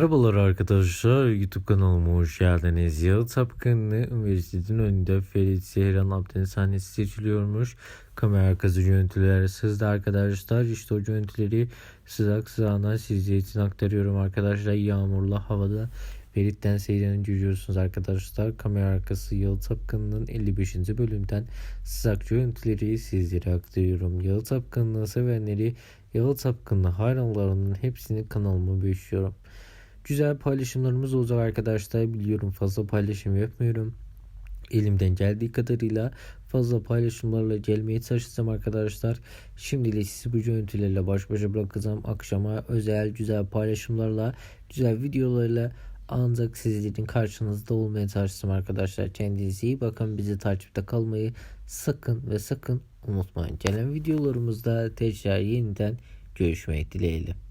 Merhabalar arkadaşlar, YouTube kanalıma hoş geldiniz. Yalı Tapkınlı Üniversitesi'nin önünde Ferit Seyran Abdin sahnesi seçiliyormuş. Kamera arkası görüntüler sizde arkadaşlar. İşte o görüntüleri sıcak sıcağına sizler için aktarıyorum arkadaşlar. Yağmurlu havada Ferit'ten Seyran'ı görüyorsunuz arkadaşlar. Kamera arkası Yalı Tapkını'nın 55. bölümden sıcak görüntüleri sizlere aktarıyorum. Yalı Tapkını'nı sevenleri Yalı Tapkın'ı hayranlarının hepsini kanalıma büyüşüyorum. Güzel paylaşımlarımız olacak arkadaşlar. Biliyorum fazla paylaşım yapmıyorum. Elimden geldiği kadarıyla fazla paylaşımlarla gelmeye çalışacağım arkadaşlar. Şimdilik sizi bu görüntülerle baş başa bırakacağım. Akşama özel güzel paylaşımlarla, güzel videolarla ancak sizlerin karşınızda olmaya çalışacağım arkadaşlar. Kendinize iyi bakın. Bizi takipte kalmayı sakın ve sakın unutmayın. Gelen videolarımızda tekrar yeniden görüşmek dileğiyle.